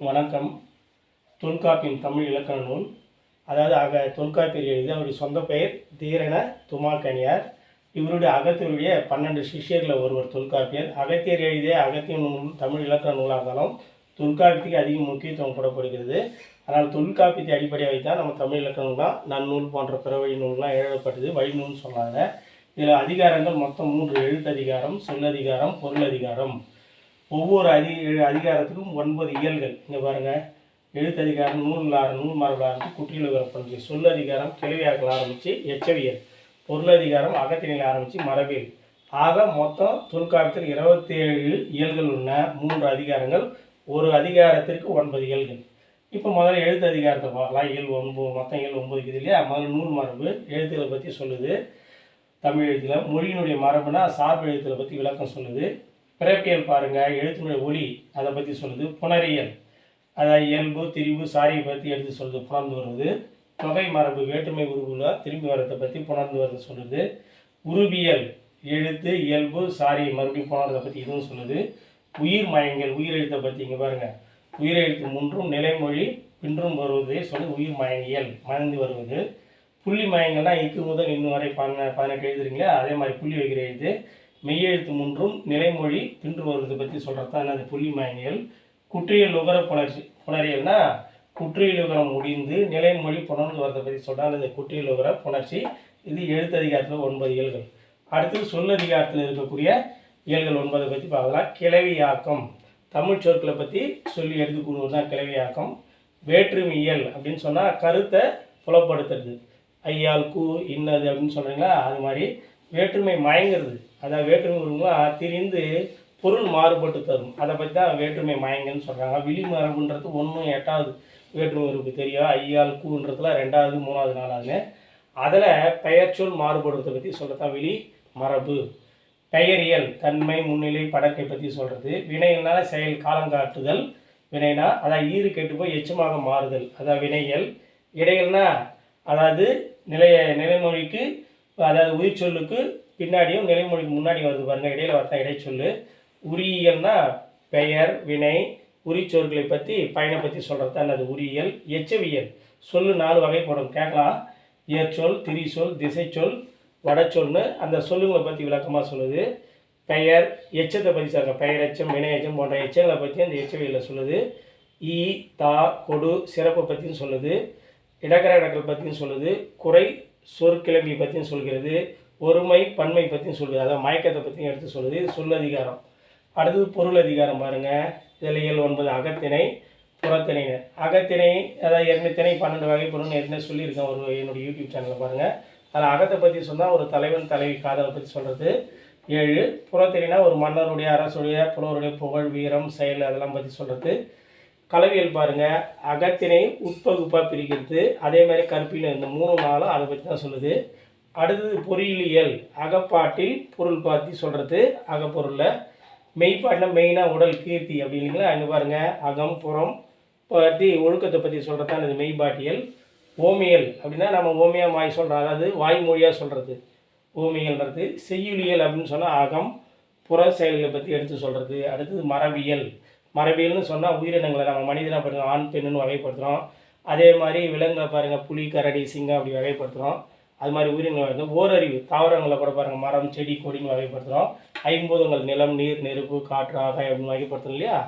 வணக்கம். தொல்காப்பியின் தமிழ் இலக்கண நூல். அதாவது அக தொல்காப்பியர் எழுதி அவருடைய சொந்த பெயர் தீரன துமாக்கணியார் இவருடைய அகத்தியருடைய பன்னெண்டு சிஷ்யர்களில் ஒருவர் தொல்காப்பியர். அகத்தியர் எழுதிய அகத்திய நூல் தமிழ் இலக்கண நூலாக இருந்தாலும் தொல்காப்பியத்துக்கு அதிக முக்கியத்துவம் கூடப்படுகிறது ஆனால் தொல்காப்பியத்தை அடிப்படையாக வைத்தால் நம்ம தமிழ் இலக்கணம் தான் நன்னூல் போன்ற பிற வழி எழுதப்பட்டது வழிநூல்னு சொன்னாங்க இதில் அதிகாரங்கள் மொத்தம் மூன்று எழுத்ததிகாரம் சொல்லதிகாரம் பொருளதிகாரம் ஒவ்வொரு அதி அதிகாரத்துக்கும் ஒன்பது இயல்கள். இங்கே பாருங்கள் எழுத்ததிகாரம் நூல் நூல் மரபில் ஆரம்பித்து குற்றியல் சொல் அதிகாரம் கிளவியாக்கள் ஆரம்பித்து எச்சவியல். பொருளதிகாரம் அகத்தினியில் ஆரம்பித்து மரபியல். ஆக மொத்தம் தொல்காப்பியத்தில் இருபத்தேழு இயல்கள் உள்ள மூன்று அதிகாரங்கள். ஒரு அதிகாரத்திற்கு ஒன்பது இயல்கள். இப்போ முதல்ல எழுத்து அதிகாரத்தை பார்க்கலாம். இயல் ஒன்பது மொத்தம் இயல் ஒன்பது இருக்குது இல்லையா? முதல்ல நூல் மரபு எழுத்துக்களை பற்றி சொல்லுது. தமிழ் எழுத்தில் மொழியினுடைய மரபுனா சார்பு எழுத்துல பற்றி விளக்கம் சொல்லுது. பிறப்பியல் பாருங்கள் எழுத்தினுடைய ஒளி அதை பற்றி சொல்லுது. புனரியல் அதாவது இயல்பு திரிவு சாரியை பற்றி எடுத்து சொல்லுது புணர்ந்து வருவது. தொகை மரபு வேற்றுமை உருவுல திரும்பி வரதை பற்றி புணர்ந்து வரது சொல்லுது. உருவியல் எழுத்து இயல்பு சாரி மறுபடியும் புணர்றதை பற்றி இதுவும் சொல்லுது. உயிர் மயங்கள் உயிரெழுத்தை பற்றி இங்கே பாருங்கள் உயிரெழுத்து மூன்றும் நிலைமொழி பின்றும் வருவதே சொல்லி உயிர் மயங்கியல் மயந்து வருவது. புள்ளி மயங்கள்னா இக்கு முதல் இன்னும் வரை பண்ண பதினெட்டு எழுதுறீங்களே அதே மாதிரி புள்ளி வைக்கிற எழுத்து. மெய்யெழுத்து மூன்றும் நிலைமொழி பின்று வருவதை பற்றி சொல்கிறது தான் அது புள்ளி மயங்கியல் குற்றியல் உகர புணர்ச்சி புணரியல்னா குற்றியல் உகரம் முடிந்து நிலைமொழி புணர்ந்து வரதை பற்றி சொல்கிறாங்க அந்த குற்றியல் உகர புணர்ச்சி. இது எழுத்ததிகாரத்தில் ஒன்பது இயல்கள். அடுத்தது சொல்லதிகாரத்தில் இருக்கக்கூடிய இயல்கள் ஒன்பதை பற்றி பார்க்கலாம். கிளவியாக்கம் தமிழ் சொற்களை பற்றி சொல்லி எடுத்து கூறுவது தான் கிளவியாக்கம் வேற்றுமையல் அப்படின்னு சொன்னால் கருத்தை புலப்படுத்துறது. ஐயால் கூ இன்னது அப்படின்னு சொல்கிறீங்களா அது மாதிரி வேற்றுமை மயங்கிறது. அதான் வேற்றுமை உருவங்களா திரிந்து பொருள் மாறுபட்டு தரும். அதை பற்றி தான் வேற்றுமை மயங்கன்னு சொல்கிறாங்க விழிமரபுன்றது ஒன்றும் எட்டாவது வேற்றுமை உறுப்பு தெரியும் ஐயால் கூன்றதுல ரெண்டாவது மூணாவது நாலாவது அதில் பெயர்ச்சொல் மாறுபடுறதை பற்றி சொல்கிறதான் விழி மரபு. பெயரியல் தன்மை முன்னிலை படக்கை பற்றி சொல்கிறது வினையினால செயல் காலங்காட்டுதல் வினைனா அதான் ஈறு கெட்டு போய் எச்சமாக மாறுதல். அதான் வினையல் இடையல்னா அதாவது நிலைய நிலைமொழிக்கு அதாவது உயிர் சொல்லுக்கு பின்னாடியும் நிலைமொழிக்கு முன்னாடி வருது பாருங்கள் இடையில வரதான் இடைச்சொல்லு உரியல்னா பெயர் வினை உரிச்சொற்களை பற்றி பயனை பற்றி சொல்கிறது தான் அது. உரியல் எச்சவியல். சொல்லு நாலு வகைப்படும் கேட்கலாம். இயற்சொல் திரிசொல் திசைச்சொல் வடச்சொல்னு அந்த சொல்லுங்களை பற்றி விளக்கமாக சொல்லுது. பெயர் எச்சத்தை பற்றி சொல்லுங்க. பெயர் எச்சம் வினை எச்சம் போன்ற எச்சங்களை பற்றி அந்த எச்சவியலில் சொல்லுது. ஈ தா கொடு சிறப்பை பற்றியும் சொல்லுது. இடக்கர இடக்கல் பற்றியும் சொல்லுது. குறை சொற்கிழமை பற்றியும் சொல்கிறது. ஒருமை பன்மை பற்றியும் சொல்லுது. அதாவது மயக்கத்தை பற்றியும் எடுத்து சொல்லுது. இது சொல்லதிகாரம் அடுத்தது பொருள் அதிகாரம் பாருங்கள் இதில் இயல் ஒன்பது அகத்திணை புறத்திணைங்க. அகத்திணை அதாவது ஏற்கனவே திணை பன்னெண்டு வகை பொருள்னு ஏற்கனவே சொல்லியிருக்கேன் ஒரு என்னுடைய யூடியூப் சேனலில் பாருங்கள் அதில் அகத்தை பற்றி சொன்னால் ஒரு தலைவன் தலைவி காதலை பற்றி சொல்கிறது ஏழு புறத்தினா ஒரு மன்னருடைய அரசுடைய புலவருடைய புகழ் வீரம் செயல் அதெல்லாம் பற்றி சொல்கிறது கலவியல் பாருங்கள் அகத்தினை உட்பகுப்பாக பிரிக்கிறது. அதே மாதிரி கற்பின்னு இந்த மூணு நாளும் அதை பற்றி தான் சொல்லுது. அடுத்தது பொறியியல் அகப்பாட்டில் பொருள் பார்த்தி சொல்கிறது அகப்பொருளில். மெய்ப்பாட்டில் மெயினாக உடல் கீர்த்தி அப்படி இல்லைங்களா? அங்கே பாருங்கள் அகம் புறம் பற்றி ஒழுக்கத்தை பற்றி சொல்கிறது தான் இது மெய்ப்பாட்டியல். ஓமியல் அப்படின்னா நம்ம ஓமியா மாய் சொல்கிறோம் அதாவது வாய்மொழியாக சொல்கிறது ஓமியல்ன்றது செய்யுளியல் அப்படின்னு சொன்னால் அகம் புற செயல்களை பற்றி எடுத்து சொல்கிறது அடுத்தது மரபியல். மரபியல்னு சொன்னால் உயிரினங்களை நம்ம மனிதனாக பாருங்கள் ஆண் பெண்ணுன்னு வகைப்படுத்துகிறோம் அதே மாதிரி விலங்கை பாருங்கள் புலி கரடி சிங்கம் அப்படி வகைப்படுத்துகிறோம் அது மாதிரி உயிரினங்கள் வந்து ஓரறிவு தாவரங்களை கூட பாருங்கள் மரம் செடி கொடிங்க வகைப்படுத்துகிறோம் ஐம்பூதங்கள் நிலம் நீர் நெருப்பு காற்று ஆகாயம் அப்படின்னு வகைப்படுத்தணும் இல்லையா?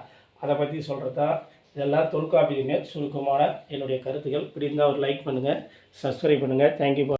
அதை பற்றி சொல்கிறது தான் இதெல்லாம் தொல்காப்பியமே சுருக்கமான என்னுடைய கருத்துக்கள் இப்படி இருந்தால் ஒரு லைக் பண்ணுங்கள் சப்ஸ்கிரைப் பண்ணுங்கள் தேங்க்யூ